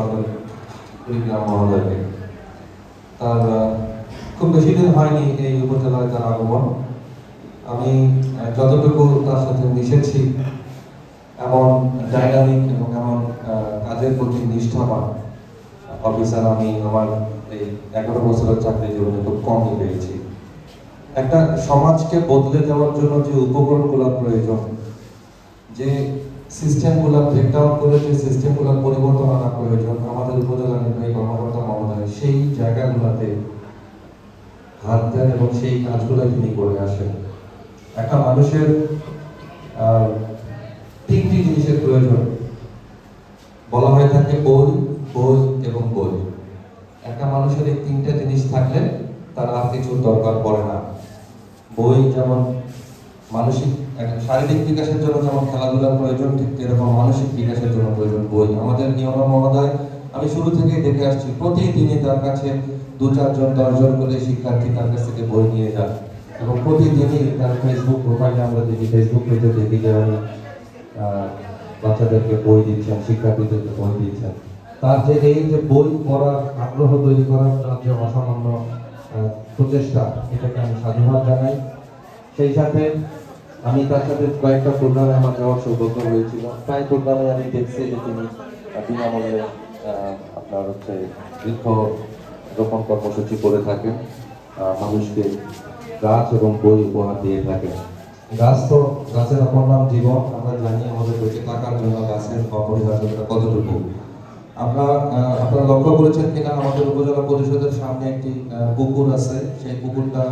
সরকার কুড়িগ্রাম মহোদয়কে তার খুব বেশি দিন হয়নি এই উপজেলায় তার আগমন। আমি যতটুকু তার সাথে মিশেছি এমন ডাইনামিক এবং এমন কাজের প্রতি নিষ্ঠাবান অফিসার আমি আমার এই এগারো বছরের চাকরি জীবনে খুব কমই পেয়েছি। একটা সমাজকে বদলে দেওয়ার জন্য যে উপকরণগুলো প্রয়োজন, যে সিস্টেমগুলো ব্রেকডাউন করে যে সিস্টেমগুলো পরিবর্তন আনা প্রয়োজন। আমাদের উপজেলা নির্বাহী কর্মকর্তা মহোদয়, সেই জায়গাগুলোতে হাত দেন এবং সেই কাজগুলো তিনি করে আসেন। একটা মানুষের তিনটি জিনিসের প্রয়োজন। বলা হয়ে থাকে বই বই এবং বই একটা মানুষের এই তিনটা জিনিস থাকলে তার আর কিছুর দরকার পড়ে না। বই যেমন মানসিক শারীরিক বিকাশের জন্য যেমন খেলাধুলার প্রয়োজন, ঠিক এরকম মানসিক বিকাশের জন্য প্রয়োজন বই। আমাদের নিয়ম মহোদয় আমি শুরু থেকেই দেখে আসছি, প্রতিদিনই তার কাছে দু চারজন, দশজন করে শিক্ষার্থী তার কাছ থেকে বই নিয়ে যান এবং প্রতিদিনই তার ফেসবুক প্রোফাইলে আমরা দেখি ফেসবুক পেজে দেখি যে উনি বাচ্চাদেরকে বই দিচ্ছেন, শিক্ষার্থীদেরকে বই দিচ্ছেন। তার যে এই যে বই পড়ার আগ্রহ তৈরি করার তার যে অসামান্য প্রচেষ্টা, এটাকে আমি সাধুবাদ জানাই। সেই সাথে আমি তার সাথে কয়েকটা প্রোগ্রামে আমার যাওয়ার সৌভাগ্য হয়েছিল। প্রায় প্রোগ্রামে আমি দেখছি যে তিনি বিনামূল্যে আপনার হচ্ছে বৃক্ষ রোপণ কর্মসূচি করে থাকেন মানুষকে গাছ এবং বই উপহার দিয়ে থাকেন। গাছ তো গাছের অপর নাম জীবন, আমরা জানি আমাদের বেঁচে থাকার জন্য গাছের অপরিহার্যতা কতটুকু। আমরা আপনারা লক্ষ্য করেছেন কিনা, আমাদের উপজেলা পরিষদের সামনে একটি পুকুর আছে। সেই পুকুরটা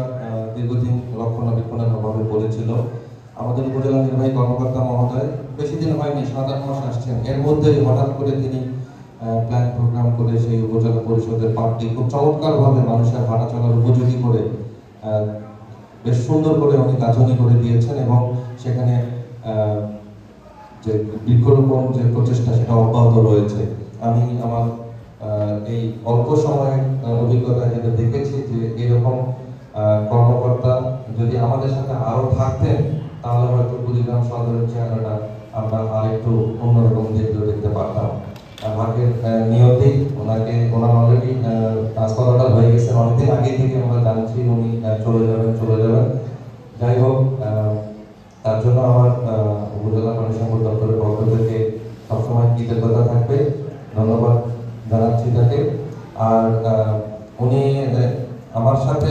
দীর্ঘদিন রক্ষণাবেক্ষণের অভাবে পড়েছিল। আমাদের উপজেলা নির্বাহী কর্মকর্তা মহোদয়, বেশি দিন হয়নি, সাত আট মাস আসছেন এর মধ্যে হঠাৎ করে তিনি প্ল্যান প্রোগ্রাম করে সেই উপজেলা পরিষদের পার্কটি খুব চমৎকার ভাবে মানুষের হাঁটা চলার উপযোগী করে বেশ সুন্দর করে উনি গাঁথনি করে দিয়েছেন এবং সেখানে যে বৃক্ষরোপণ যে প্রচেষ্টা সেটা অব্যাহত রয়েছে। আমি আমার এই অল্প সময়ের অভিজ্ঞতা যেটা দেখেছি যে এরকম কর্মকর্তা যদি আমাদের সাথে আরও থাকতেন তাহলে হয়তো কুড়িগ্রাম সদরের চেহারাটা আমরা আরেকটু অন্যরকম দেখতে দেখতে পারতাম। আর ভাগ্যের আহ, নিয়তি ওনাকে ওনার অলরেডি ট্রান্সফারটা হয়ে গেছে। অনেকদিন আগে থেকে আমরা জানছি উনি চলে যাবেন চলে যাবেন। যাই হোক তার জন্য আমার উপজেলা সম্পদ দপ্তরের পক্ষ থেকে সবসময় কৃতজ্ঞতা থাকবে। ধন্যবাদ জানাচ্ছি তাকে। আর উনি আমার সাথে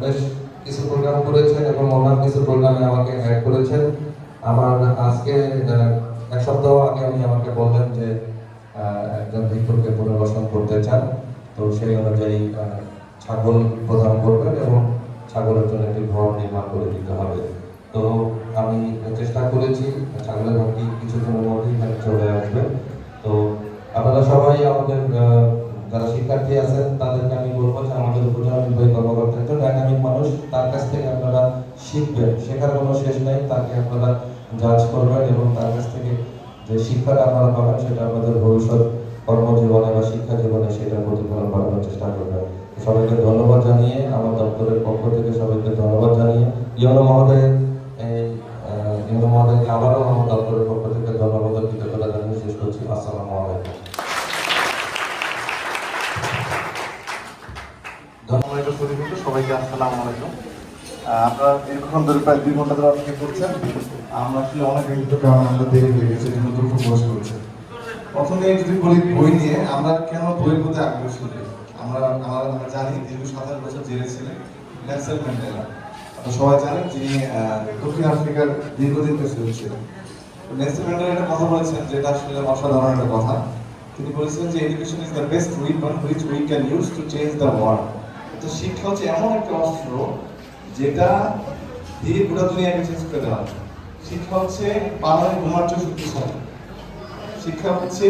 বেশ কিছু প্রোগ্রাম করেছেন এবং ওনার কিছু প্রোগ্রামে আমাকে অ্যাড করেছেন। আমার আজকে এক সপ্তাহ আগে উনি আমাকে বললেন যে একজন ভিক্ষুককে পুনর্বাসন করতে চান। তো সেই অনুযায়ী ছাগল প্রদান করবেন এবং ছাগলের জন্য একটি ঘর নির্মাণ করে দিতে হবে। তো আমি চেষ্টা করেছি, ছাগলের ঘরটি কিছুদিনের মধ্যেই চলে আসবে। তো আপনারা সবাই আমাদের যারা শিক্ষার্থী আছেন, তাদেরকে আমি বলব যে আমাদের উপজেলা নির্বাহী কর্মকর্তা, একজন ডাইনামিক মানুষ, তার কাছ থেকে আপনারা শিখবেন। শেখার কোনো শেষ নেই, তাকে আপনারা জাজ করবেন এবং তার কাছ থেকে যে শিক্ষাটা আপনারা পাবেন, সেটা আপনাদের ভবিষ্যৎ কর্মজীবনে বা শিক্ষা জীবনে সেটা প্রতিফলন করানোর চেষ্টা করবেন। সবাইকে ধন্যবাদ জানিয়ে, আমার দপ্তরের পক্ষ থেকে সবাইকে ধন্যবাদ জানিয়ে, ইয়নো মহোদয় আসসালামু আলাইকুম। আপনারা দীর্ঘক্ষণ ধরে প্রায় দুই ঘণ্টা ধরে অপেক্ষা করছেন। আমরা আসলে অনেক আমরা দেরি হয়ে গেছে করছে। প্রথমে যদি বলি বই নিয়ে, আমরা কেন বইয়ের প্রতি আমরা আমরা জানি দীর্ঘ সাতাশ বছর জেলে ছিলেন ম্যান্ডেলা। সবাই জানেন যিনি দক্ষিণ আফ্রিকার দীর্ঘদিন প্রেসিডেন্ট ছিলেন। নেলসন ম্যান্ডেলা একটা কথা বলেছেন, যেটা আসলে অসাধারণ একটা কথা। তিনি বলেছিলেন যে education is the best weapon which we can use to change the world তো শিক্ষা হচ্ছে এমন একটা অস্ত্র যেটা দিয়ে গোটা দুনিয়াকে চেঞ্জ করে দেওয়া। শিক্ষা হচ্ছে পাহাড়ে বোমার চেয়ে শক্তিশালী শিক্ষা হচ্ছে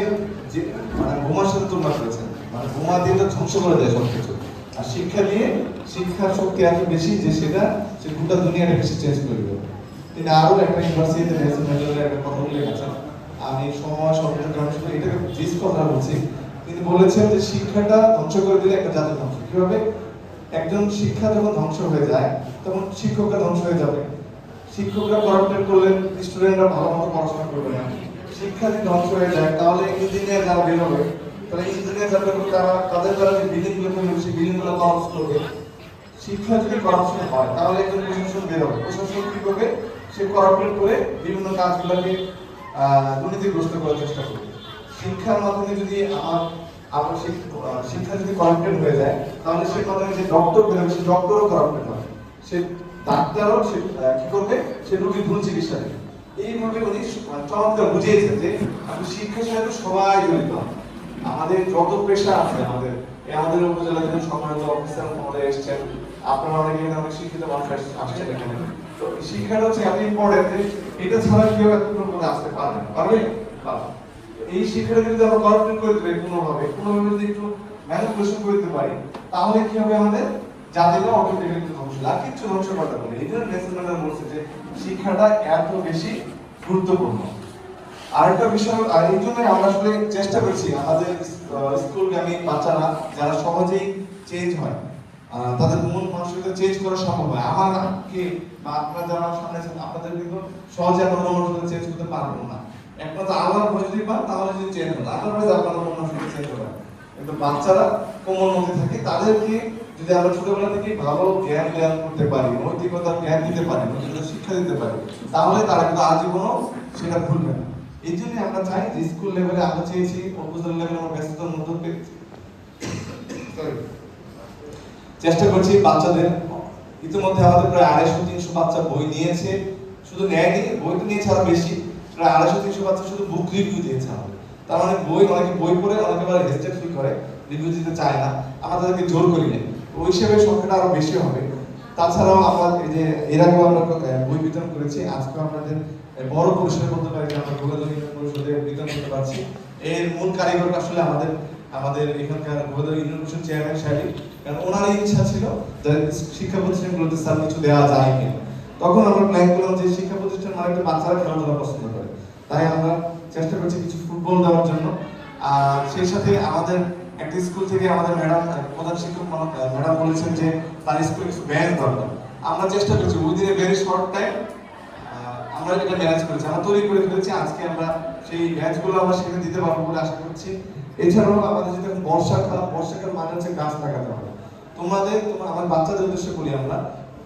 যে মানে বোমার সাথে তুলনা করেছেন মানে বোমা দিয়ে তো ধ্বংস করে দেয় সবকিছু। আর শিক্ষা দিয়ে শিক্ষার শক্তি এত বেশি যে সেটা সে গোটা দুনিয়াটাকে বেশি চেঞ্জ করে দেবে। তিনি আরও একটা ইউনিভার্সিটিতে একটা কথা উল্লেখ আছে। আমি সময় সরকারের কারণ শুধু এটাকে জিস কথা বলছি। তিনি বলেছেন যে শিক্ষাটা ধ্বংস করে দিলে একটা জাতির ধ্বংস কীভাবে? একজন শিক্ষা যখন ধ্বংস হয়ে যায়, তখন শিক্ষকরা ধ্বংস হয়ে যাবে। শিক্ষকরা করাপ্টেড করলে স্টুডেন্টরা ভালো মতো পড়াশোনা করবে না। শিক্ষা যদি ধ্বংস হয়ে যায়, তাহলে ইঞ্জিনিয়ার যারা বের হবে তারা ইঞ্জিনিয়ার যাবে তারা তাদের দ্বারা যে বিল্ডিংগুলো তৈরি হবে সেই বিল্ডিংগুলো করাপস করবে। শিক্ষা যদি করাপশন হয়, তাহলে একজন প্রশাসন বেরোবে প্রশাসন কি করবে? সে করাপশন করে বিভিন্ন কাজগুলোকে দুর্নীতিগ্রস্ত করার চেষ্টা করবে। শিক্ষার মাধ্যমে যদি আমার আমার শিক্ষা যদি করাপ্টেড হয়ে যায় তাহলে সে মাধ্যমে যে ডক্টর বেরোবে সে ডক্টরও করাপ্টেড হবে সে ডাক্তারও সে কি করবে? সে রোগীর ভুল চিকিৎসা দেবে এইভাবে উনি চমৎকার বুঝিয়েছেন যে আমি শিক্ষার সাথে সবাই জড়িত আমাদের যত পেশা আছে আমাদের আমাদের উপজেলা থেকে সম্মানিত অফিসার মহোদয় এসেছেন। আপনারা অনেকে অনেক শিক্ষিত মানুষ আস- আসছেন এখানে। তো শিক্ষাটা হচ্ছে এত ইম্পর্টেন্ট এটা ছাড়া কেউ এত করে আসতে না পারবে পারবে এই শিক্ষাটা যদি আমরা করাপ্টেড করে দেবে কোনোভাবে কোনোভাবে যদি একটু ম্যানিপুলেশন করে দিতে পারি, তাহলে কি হবে আমাদের? জাতিটা অটোমেটিক্যালি ধ্বংস। আর কিচ্ছু ধ্বংস করতে পারবে এই জন্য নেলসন ম্যান্ডেলা বলছে যে, শিক্ষাটা এত বেশি গুরুত্বপূর্ণ। আরেকটা বিষয়, আর এই জন্যই আমরা আসলে চেষ্টা করছি, আমাদের স্কুলগামী বাচ্চারা যারা সহজেই চেঞ্জ হয় তাদের মন মানসিকতা চেঞ্জ করা সম্ভব হয়। আমাকে বা আপনারা যারা সামনে আছেন, আপনাদের কিন্তু সহজে আপনার মন মানসিকতা চেঞ্জ করতে পারব না। একমাত্র আল্লাহর ভয় যদি পান, তাহলে যদি চেঞ্জ হবে ভয় আপনার মন মানসিকতা চেঞ্জ হবে বাচ্চারা কোমল মধ্যে থাকে, তাদেরকে যদি আমরা ছোটবেলা থেকে ভালো জ্ঞান জ্ঞান করতে পারি, নৈতিকতার জ্ঞান দিতে পারি শিক্ষা দিতে পারি, তাহলে তারা কিন্তু আজীবনও সেটা ভুলবে না। এই জন্য আমরা চাই যে স্কুল লেভেলে আমরা চেয়েছি উপজেলা লেভেলে আমরা ব্যস্ততার মধ্যে চেষ্টা করছি বাচ্চাদের, ইতিমধ্যে আমাদের প্রায় আড়াইশো, তিনশো বাচ্চা বই নিয়েছে, শুধু নেয়নি, বই তো নিয়েছে আরও বেশি, প্রায় আড়াইশো, তিনশো বাচ্চা শুধু বুক রিভিউ দিয়েছে আমাদের। তার মানে বই, অনেকে বই পড়ে, অনেকে আবার হেজিটেট ফিল করে রিভিউ দিতে চায় না, আমরা তাদেরকে জোর করি না। ওই হিসেবে সংখ্যাটা আরও বেশি হবে। তাছাড়াও আমরা এই যে এর আগেও আমরা বই বিতরণ করেছি, আজকেও আপনাদের বড় পরিসরে বলতে পারি আমরা ইউনিয়ন পরিষদে বিতরণ করতে পারছি। এর মূল কারিগর আসলে আমাদের আমাদের এখানকার ইউনিয়ন পরিষদ চেয়ারম্যান সাহেব। কারণ ওনার ইচ্ছা ছিল যে শিক্ষা প্রতিষ্ঠানগুলোতে স্যার কিছু দেওয়া যায় কিনা তখন আমরা প্ল্যান করলাম যে শিক্ষা প্রতিষ্ঠান মানে বাচ্চারা খেলাধুলা পছন্দ করে। তাই আমরা চেষ্টা করছি কিছু ফুটবল দেওয়ার জন্য। আর সেই সাথে আমাদের একটা স্কুল থেকে আমাদের ম্যাডাম প্রধান শিক্ষক ম্যাডাম বলেছেন যে তার স্কুলে কিছু ব্যান দরকার। আমরা চেষ্টা করছি within a very short time আমরা এটা ম্যানেজ করেছি। আমরা তৈরি করে ফেলেছি, আজকে আমরা সেই ম্যাচগুলো আমরা সেখানে দিতে পারব বলে আশা করছি। এছাড়াও আমাদের যেটা বর্ষাকাল বর্ষাকাল মানে হচ্ছে গাছ লাগাতে হবে। তোমাদের, তোমার, আমার বাচ্চাদের উদ্দেশ্যে বলি আমরা,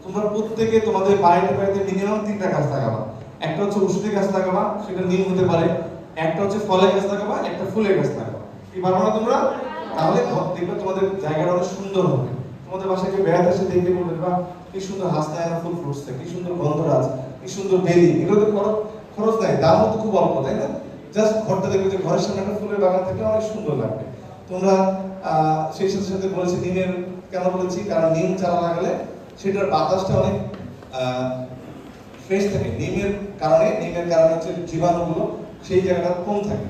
তোমরা প্রত্যেকে তোমাদের বাড়িতে বাড়িতে মিনিমাম তিনটা গাছ লাগাবা। একটা হচ্ছে ওষুধি গাছ লাগাবা, সেটা নিম হতে পারে। একটা হচ্ছে ফলের গাছ লাগাবা, একটা ফুলের গাছ লাগাবা। কি পারব না তোমরা? তাহলে দেখবে তোমাদের জায়গাটা অনেক সুন্দর হবে। তোমাদের বাসায় কেউ বেড়াতে এসে দেখবে বলবে বা কি সুন্দর হাসনায়না ফুল ফুটছে, কি সুন্দর গন্ধরাজ কি সুন্দর বেলি। এগুলো তো খরচ খরচ নাই, দামও তো খুব অল্প, তাই না? জাস্ট ঘরটা দেখবে যে ঘরের সামনে একটা ফুলের বাগান থেকে অনেক সুন্দর লাগবে। তোমরা সেই সাথে সাথে বলেছি, নিমের কেন বলেছি? কারণ নিম চারা লাগালে সেটার বাতাসটা অনেক ফ্রেশ থাকে। নিমের কারণে নিমের কারণে হচ্ছে জীবাণুগুলো সেই জায়গাটা কম থাকে।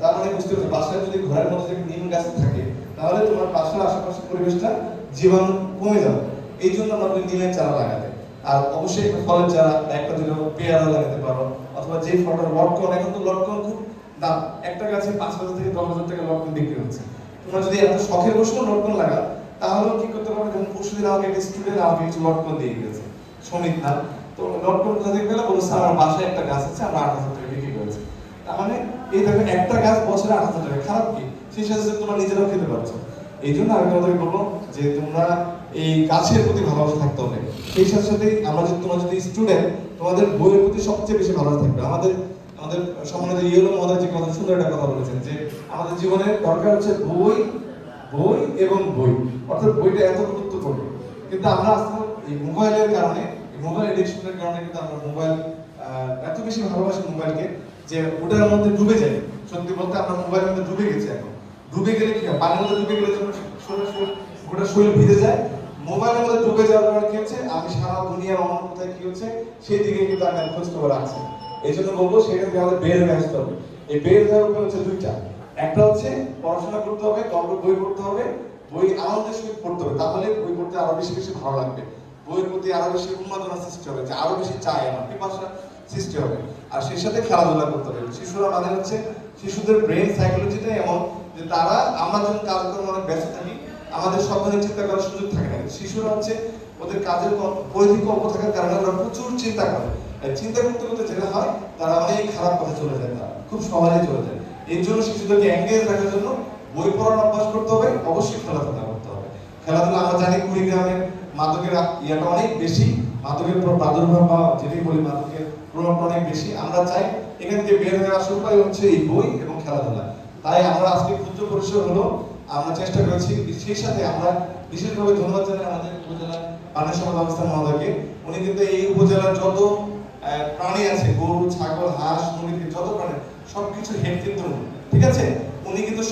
তার মানে বুঝতে পারছ, বাসায় যদি ঘরের মধ্যে যদি নিম গাছ থাকে, তাহলে তোমার বাসার আশেপাশের পরিবেশটা জীবাণু কমে যাবে। এই জন্য আমরা বলি নিমের চারা লাগাতে। আর অবশ্যই একটা ফলের চারা একটা দিলে পেয়ারা লাগাতে পারো, অথবা যে ফলটা লটকন, এখন তো লটকন খুব দাম। একটা গাছে পাঁচ হাজার থেকে দশ হাজার টাকা লটকন বিক্রি হচ্ছে। তোমরা যদি এত শখের বসেও লটকন লাগা তাহলেও কি করতে পারবে? যেমন পরশুদিন আমাকে একটা স্টুডেন্ট আমাকে কিছু লটকন দিয়ে গেছে। সমিত নাম তো লটকন কোথা থেকে পেলে বলো স্যার, আমার বাসায় একটা গাছ আছে, আমরা আট হাজার তার মানে এই দেখো একটা গাছ বছরে আট হাজার টাকা। খারাপ কি? সেই সাথে তোমরা নিজেরাও খেতে পারছ। এই জন্য আমি তোমাদেরকে বলব যে তোমরা এই গাছের প্রতি ভালোবাসা থাকতে হবে। সেই সাথে সাথে আমরা যদি তোমরা যদি স্টুডেন্ট তোমাদের বইয়ের প্রতি সবচেয়ে বেশি ভালোবাসা থাকবে। আমাদের আমাদের সম্মানিত ইয়েলো মহোদয় যে কথা সুন্দর একটা কথা বলেছেন যে আমাদের জীবনে দরকার হচ্ছে বই বই এবং বই। অর্থাৎ বইটা এত গুরুত্বপূর্ণ। কিন্তু আমরা আজকে এই মোবাইলের কারণে মোবাইল এডিকশনের কারণে কিন্তু আমরা মোবাইল এত বেশি ভালোবাসি মোবাইলকে। যে ওটার মধ্যে ডুবে যায়। সত্যি বলতে আমরা মোবাইলের মধ্যে ডুবে গেছি এখন। ডুবে গেলে কি হয়? পানির মধ্যে ডুবে গেলে যখন গোটা শরীর ভিজে যায় মোবাইলের মধ্যে ডুবে যাওয়ার কারণে কি হচ্ছে? আমি সারা দুনিয়ার অন্য কোথায় কি হচ্ছে? সেই দিকে কিন্তু আমি খোঁজ খবর রাখছি এই জন্য বলব থেকে আমাদের বের হয়ে আসতে হবে। এই বের হওয়ার উপায় হচ্ছে দুইটা। একটা হচ্ছে পড়াশোনা করতে হবে গল্প বই পড়তে হবে। বই আনন্দের সহিত পড়তে হবে। তাহলে বই পড়তে আরও বেশি বেশি ভালো লাগবে। বইয়ের প্রতি আরও বেশি উন্মাদনা সৃষ্টি হবে, যে আরও বেশি চাই আমার পিপাসা সৃষ্টি হবে। আর সেই সাথে খেলাধুলা করতে হবে। শিশুরা মানে হচ্ছে শিশুদের ব্রেন সাইকোলজিটা এমন যে তারা, আমরা যখন কাজকর্ম অনেক ব্যস্ত থাকি, আমাদের সব ধরনের চিন্তা করার সুযোগ থাকে না। শিশুরা হচ্ছে ওদের কাজের পরিধি অল্প থাকার কারণে ওরা প্রচুর চিন্তা করে। চিন্তা করতে করতে যেটা হয়, তারা অনেক খারাপ পথে চলে যায়, তারা খুব সহজে চলে যায়। এর জন্য শিশুদেরকে এঙ্গেজ রাখার জন্য বই পড়ার অভ্যাস করতে হবে, অবশ্যই খেলাধুলা করতে হবে। খেলাধুলা আমরা জানি কুড়িগ্রামের মাদকের ইয়েটা অনেক বেশি। মাদকের প্রাদুর্ভাব বা যেটাই বলি, মাদকের প্রভাবটা অনেক বেশি। আমরা চাই এখান থেকে বের হয়ে আসার উপায় হচ্ছে এই বই এবং খেলাধুলা। তাই আমরা আজকে ক্ষুদ্র হলো, আমরা চেষ্টা করেছি, সেই সাথে আমরা বিশেষভাবে ধন্যবাদ জানাই আমাদের উপজেলা পানি সম্পদ মহোদয়কে। উনি কিন্তু এই উপজেলার যত প্রাণী আছে, গরু, ছাগল, হাঁস, মুরগি, যত প্রাণী, সবকিছু হেড কিন্তু ঠিক আছে? উনি কিন্তু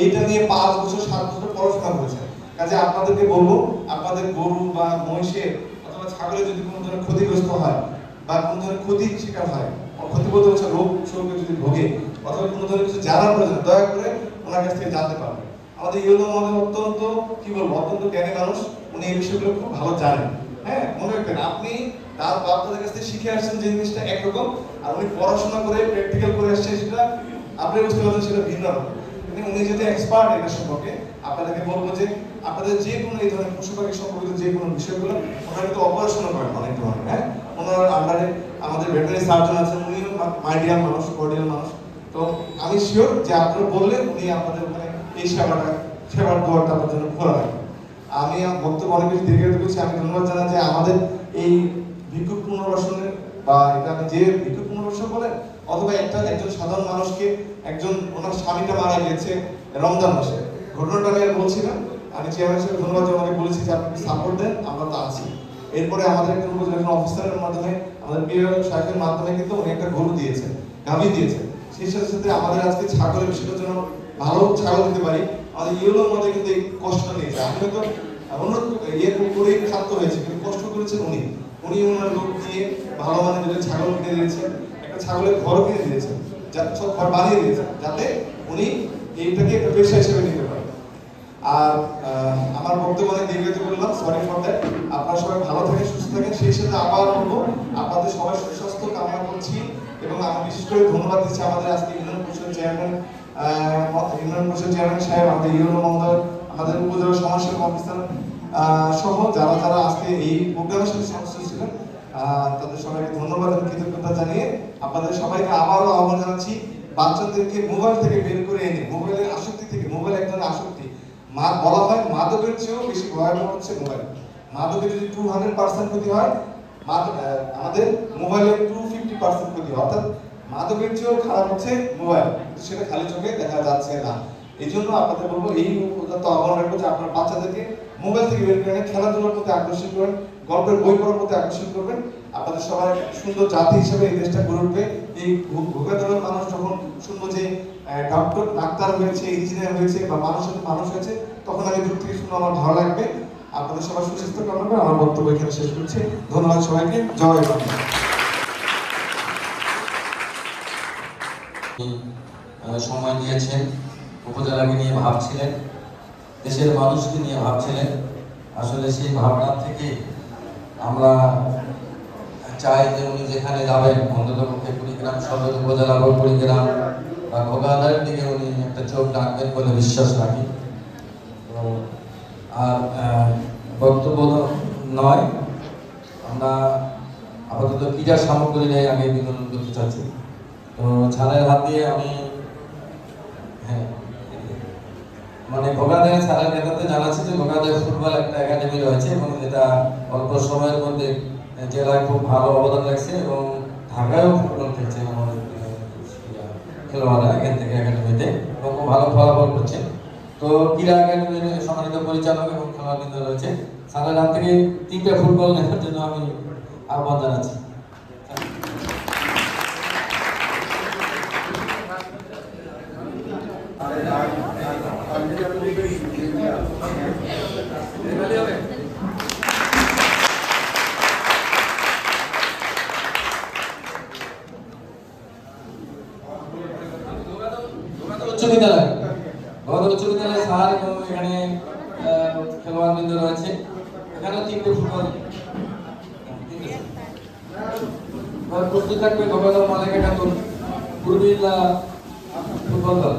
এইটা নিয়ে পাঁচ বছর, সাত বছর পড়াশোনা করেছেন। কাজে আপনাদেরকে বলব, আপনাদের গরু বা মহিষের অথবা ছাগলের যদি কোনো ধরনের ক্ষতিগ্রস্ত হয় বা কোনো ধরনের ক্ষতির শিকার হয়। ক্ষতি বলতে হচ্ছে রোগ শোকে যদি ভোগে, অথবা কোনো ধরনের কিছু জানার প্রয়োজন, দয়া করে ওনার কাছ থেকে জানতে পারবেন। আমাদের ইউনো আমাদের অত্যন্ত, কি বলব, অত্যন্ত জ্ঞানী মানুষ। উনি এই বিষয়গুলো খুব ভালো জানেন। হ্যাঁ মনে রাখবেন, আপনি তার বাচ্চাদের কাছ থেকে শিখে আসছেন যে জিনিসটা একরকম, আর উনি পড়াশোনা করে প্র্যাকটিক্যাল করে আসছে, সেটা আপনি বুঝতে পারছেন সেটা ভিন্ন রকম। কিন্তু উনি যদি এক্সপার্ট এটা সম্পর্কে, আপনাদেরকে বলব যে আপনাদের যে কোনো এই ধরনের পশু পাখি সম্পর্কিত যে কোনো বিষয়গুলো ওনারা কিন্তু অপারেশনও করেন অনেক ধরনের হ্যাঁ? ওনার আন্ডারে আমাদের ভেটেরিনারি সার্জন আছেন, উনিও মাইডিয়াল মানুষ, কর্ডিয়াল মানুষ। তো আমি শিওর যে আপনারা বললেন উনি আপনাদের ওখানে এই সেবাটা, সেবার দোয়ারটা আপনার জন্য খোলা রাখবেন। আমি বক্তব্য অনেক বেশি দীর্ঘায়িত করছি। আমি ধন্যবাদ জানাই যে আমাদের এই ভিক্ষুক পুনর্বাসনের বা এটা আপনি যে ভিক্ষুক পুনর্বাসন বলেন, অথবা একটা একজন সাধারণ মানুষকে একজন ওনার স্বামীটা মারা গিয়েছে রমজান মাসে। ঘটনাটা আমি আর বলছি না। আমি চেয়ারম্যান সাহেব ধন্যবাদ জানাই। বলেছি যে আপনি সাপোর্ট দেন, আমরা তো আছি। এরপরে আমাদের একজন উপজেলা অফিসারের মাধ্যমে, আমাদের বিএল সাহেবের মাধ্যমে কিন্তু উনি একটা গরু দিয়েছেন, গাভী দিয়েছেন। সেই সাথে সাথে আমাদের আজকে ছাগলের বিষয়টার জন্য ভালো ছাগল দিতে পারি। আমাদের ইয়েলোর মধ্যে কিন্তু এই কষ্টটা নিয়েছে আমি হয়তো অন্য ইয়ে করে খাদ্য হয়েছে, কিন্তু কষ্ট করেছেন উনি। উনি ওনার লোক দিয়ে ভালো মানের দুটো ছাগল কিনে দিয়েছেন, একটা ছাগলের ঘর কিনে দিয়েছেন যাতে সব ঘর বানিয়ে দিয়েছেন, যাতে উনি এইটাকে একটা পেশা হিসেবে নিতে পারেন। আর আমার বক্তব্য অনেক দীর্ঘায়িত করলাম। সরি ফর দ্যাট সবাই ভালো থাকেন, সুস্থ থাকেন। সেই সাথে আবার বলব, আপনাদের সবাই সুস্বাস্থ্য কামনা করছি এবং আমি বিশেষ করে ধন্যবাদ দিচ্ছি আমাদের আজকে ইউনিয়ন পরিষদ চেয়ারম্যান ইউনিয়ন পরিষদ চেয়ারম্যান সাহেব, আমাদের ইউনিয়ন মহোদয়, আমাদের উপজেলা সমাজসেবক অফিসার সহ যারা যারা আজকে এই প্রোগ্রামের সাথে সংশ্লিষ্ট ছিলেন তাদের সবাইকে ধন্যবাদ এবং কৃতজ্ঞতা জানিয়ে আপনাদের সবাইকে আবারও আহ্বান জানাচ্ছি, বাচ্চাদেরকে মোবাইল থেকে বের করে এনে, মোবাইলের আসক্তি থেকে, মোবাইল এক ধরনের আসক্তি। মা, বলা হয় মাদকের চেয়েও বেশি ভয়াবহ হচ্ছে মোবাইল। মাদকের যদি টু হান্ড্রেড পার্সেন্ট ক্ষতি হয়, মাদ- আমাদের মোবাইলের টু ফিফটি পার্সেন্ট ক্ষতি হয়। অর্থাৎ মাদকের চেয়েও খারাপ হচ্ছে মোবাইল সেটা খালি চোখে দেখা যাচ্ছে না। এই জন্য আপনাদের বলব, এই উপযুক্ত আহ্বান রাখব যে আপনার বাচ্চাদেরকে মোবাইল থেকে বের করে খেলাধুলার প্রতি আকর্ষণ করবেন, গল্পের বই পড়ার প্রতি আকর্ষণ করবেন। আপনাদের সবাই সুন্দর জাতি হিসেবে এই দেশটা গড়ে উঠবে। এই ভোগাদলের মানুষ যখন শুনব যে ডক্টর ডাক্তার হয়েছে ইঞ্জিনিয়ার হয়েছে বা মানুষের মানুষ হয়েছে, তখন আমি দূর থেকে শুনে আমার ভালো লাগবে। আপনাদের সবাই সুস্বাস্থ্য কামনা করে আমার বক্তব্য এখানে শেষ করছি। ধন্যবাদ সবাইকে। জয় বাংলা। সময় দিয়েছেন উপজেলাকে নিয়ে ভাবছিলেন, দেশের মানুষকে নিয়ে ভাবছিলেন। আসলে সেই ভাবনা থেকে আমরা চাই যে উনি যেখানে যাবেন অন্তত পক্ষে কুড়িগ্রাম সদর উপজেলা বা কুড়িগ্রাম বা ঘোগাদারের দিকে উনি একটা চোখ ডাকবেন বলে বিশ্বাস রাখি। তো আর বক্তব্য নয়। আমরা আপাতত ক্রীড়া সামগ্রী নিয়ে আমি বিনোদন করতে চাচ্ছি। তো ছাড়ের হাত দিয়ে আমি হ্যাঁ মানে ভোগাদের ছাড়ের নেতাতে জানাচ্ছি যে ভোগাদের ফুটবল একটা একাডেমি রয়েছে এবং যেটা অল্প সময়ের মধ্যে জেলায় খুব ভালো অবদান রাখছে এবং ঢাকায়ও ফুটবল খেলছে আমাদের খেলোয়াড়রা এখান থেকে একাডেমিতে এবং খুব ভালো ফলাফল করছে। তো একাডেমির সম্মানিত পরিচালক এবং খেলোয়াড়বৃন্দ রয়েছে। ছাড়ের হাত থেকে তিনটা ফুটবল নেওয়ার জন্য আমি আহ্বান জানাচ্ছি। উচ্চ বিদ্যালয় গৌরব উচ্চ বিদ্যালয় স্যার এবং এখানে খেলোয়াড়বৃন্দ রয়েছে। এখানেও তিনটে ফুটবল। প্রস্তুত থাকবে গোপাল মালিক ফুটবল দল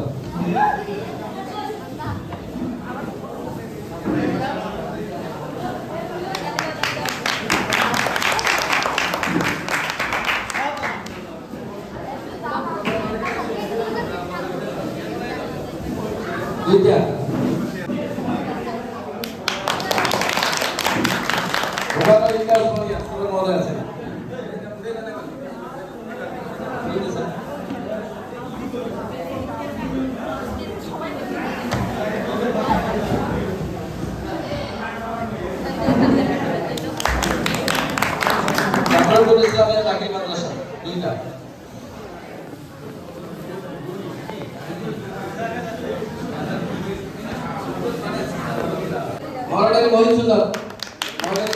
দুইটা গোপাল ইন্টার সোনিয়া সুন্দর মহোদয় আছে জাফরুল ইসলামের চাকরি মাদ্রাসা দুইটা মহারানী মহিন সুন্দর মহারানী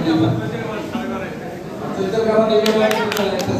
সুন্দর চৈতন্য কামান এলের মধ্যে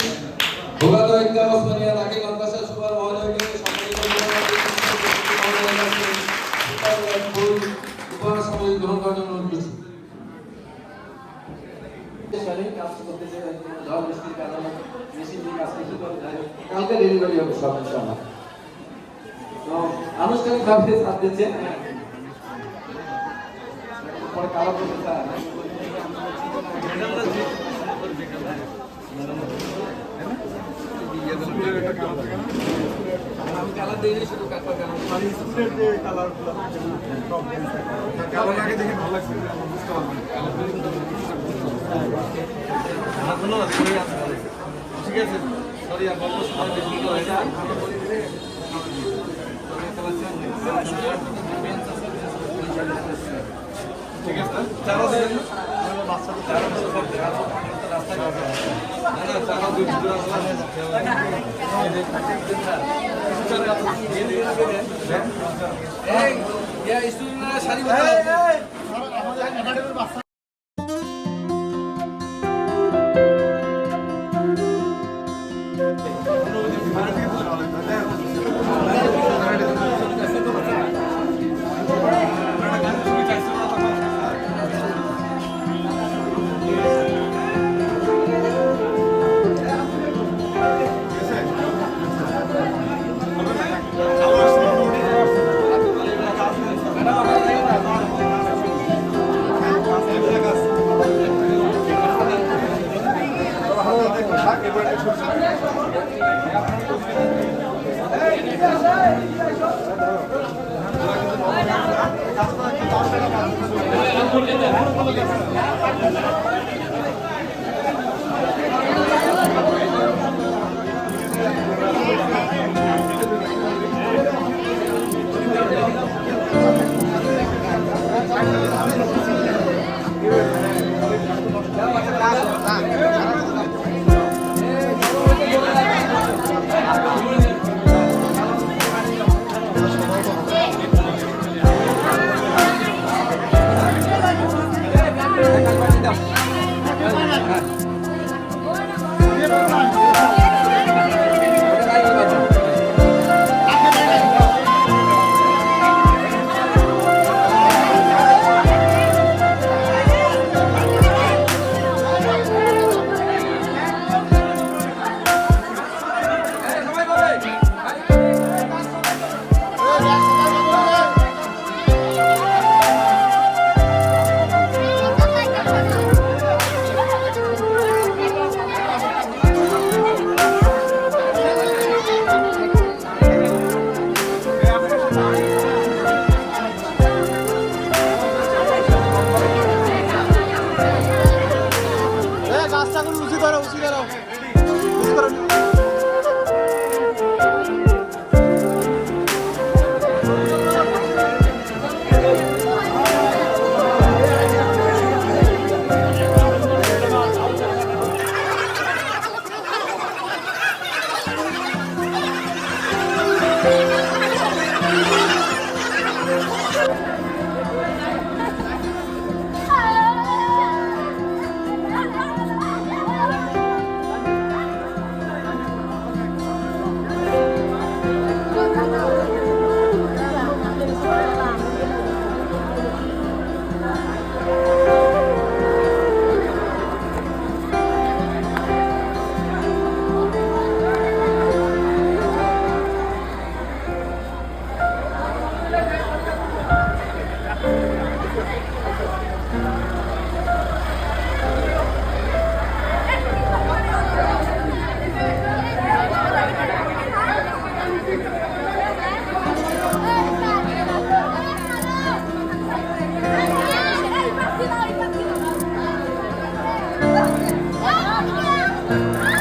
কালকে ডেলিভারি হবে সব আমার। তো আনুষ্ঠানিকভাবে সাথ দিচ্ছে। কালার দেখে ভালো লাগছে বুঝতে পারবেন ঠিক আছে। হয়ে ঠিক আছে চারা দেন বাচ্চাদের চারা রাস্তা ইয়া সারি বাঁধাও এবার Ah!